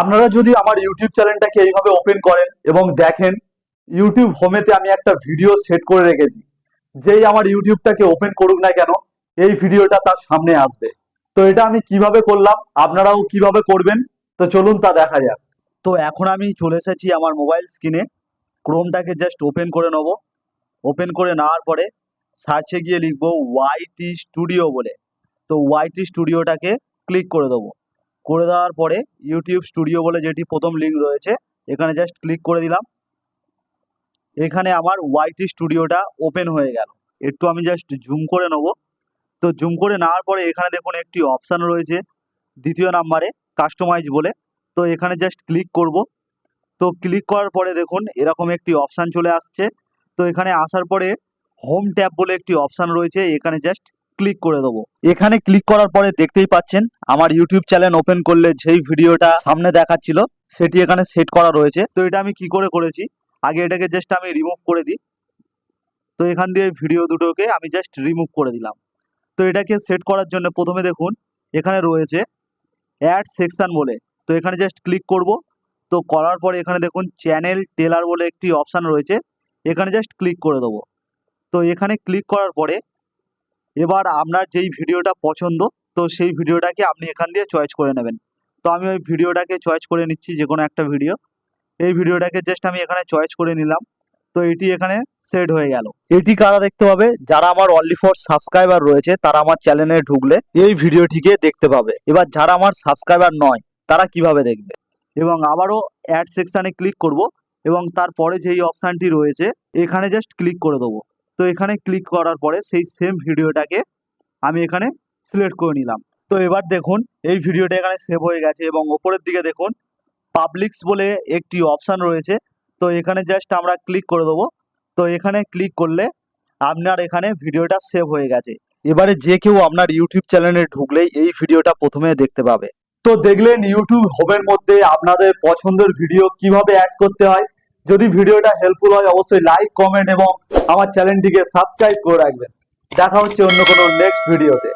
আপনারা যদি আমার ইউটিউব চ্যানেলটাকে এইভাবে ওপেন করেন এবং দেখেন ইউটিউব হোমেতে আমি একটা ভিডিও সেট করে রেখেছি। যেই আমার ইউটিউবটাকে ওপেন করুক না কেন, এই ভিডিওটা তার সামনে আসবে। তো এটা আমি কীভাবে করলাম, আপনারাও কীভাবে করবেন, তো চলুন তা দেখা যাক। তো এখন আমি চলে এসেছি আমার মোবাইল স্ক্রিনে ক্রোমটাকে জাস্ট ওপেন করে নেব। ওপেন করে নেওয়ার পরে সার্চে গিয়ে লিখব ওয়াইটি স্টুডিও বলে। তো ওয়াইটি স্টুডিওটাকে ক্লিক করে দেবো। করে দেওয়ার পরে ইউটিউব স্টুডিও বলে যেটি প্রথম লিঙ্ক রয়েছে, এখানে জাস্ট ক্লিক করে দিলাম। এখানে আমার ওয়াইটি স্টুডিওটা ওপেন হয়ে গেল। একটু আমি জাস্ট জুম করে নেব। তো জুম করে নেওয়ার পরে এখানে দেখুন একটি অপশান রয়েছে, দ্বিতীয় নাম্বারে কাস্টমাইজ বলে। তো এখানে জাস্ট ক্লিক করব। তো ক্লিক করার পরে দেখুন এরকম একটি অপশান চলে আসছে। তো এখানে আসার পরে হোম ট্যাব বলে একটি অপশান রয়েছে, এখানে জাস্ট ক্লিক করে দেবো। এখানে ক্লিক করার পরে দেখতেই পাচ্ছেন, আমার ইউটিউব চ্যানেল ওপেন করলে যেই ভিডিওটা সামনে দেখাচ্ছিল, সেটি এখানে সেট করা রয়েছে। তো এটা আমি কি করে করেছি, আগে এটাকে জাস্ট আমি রিমুভ করে দিই। তো এখান দিয়ে ভিডিও দুটোকে আমি জাস্ট রিমুভ করে দিলাম। তো এটাকে সেট করার জন্য প্রথমে দেখুন, এখানে রয়েছে অ্যাড সেকশন বলে। তো এখানে জাস্ট ক্লিক করব। তো করার পরে এখানে দেখুন চ্যানেল টেলার বলে একটি অপশান রয়েছে। এখানে জাস্ট ক্লিক করে দেবো। তো এখানে ক্লিক করার পরে এবার আপনার যেই ভিডিওটা পছন্দ, তো সেই ভিডিওটাকে আপনি এখান দিয়ে চয়েস করে নেবেন। তো আমি ওই ভিডিওটাকে চয়েস করে নিচ্ছি যে কোনো একটা ভিডিও এই ভিডিওটাকে জাস্ট আমি এখানে চয়েস করে নিলাম। তো এটি এখানে সেট হয়ে গেল। এটি কারা দেখতে পাবে? যারা আমার অনলি ফর সাবস্ক্রাইবার রয়েছে, তারা আমার চ্যানেলে ঢুকলে এই ভিডিওটিকে দেখতে পাবে। এবার যারা আমার সাবস্ক্রাইবার নয়, তারা কীভাবে দেখবে? এবং আবারও অ্যাড সেকশানে ক্লিক করব এবং তারপরে যেই অপশানটি রয়েছে, এখানে জাস্ট ক্লিক করে দেবো। তো এখানে ক্লিক করার পরে সেই সেম ভিডিওটাকে আমি এখানে সিলেক্ট করে নিলাম। তো এবার দেখুন, এই ভিডিওটা এখানে সেভ হয়ে গেছে এবং ওপরের দিকে দেখুন পাবলিক্স বলে একটি অপশান রয়েছে। তো এখানে জাস্ট আমরা ক্লিক করে দেবো। তো এখানে ক্লিক করলে আপনার এখানে ভিডিওটা সেভ হয়ে গেছে। এবারে যে কেউ আপনার ইউটিউব চ্যানেলে ঢুকলেই এই ভিডিওটা প্রথমে দেখতে পাবে। তো দেখলেন ইউটিউব হোমের মধ্যে আপনাদের পছন্দের ভিডিও কীভাবে অ্যাড করতে হয়? যদি ভিডিওটা হেল্পফুল হয়, অবশ্যই লাইক কমেন্ট এবং আমার চ্যানেলটিকে সাবস্ক্রাইব করে রাখবেন। দেখা হচ্ছে অন্য কোনো নেক্সট ভিডিওতে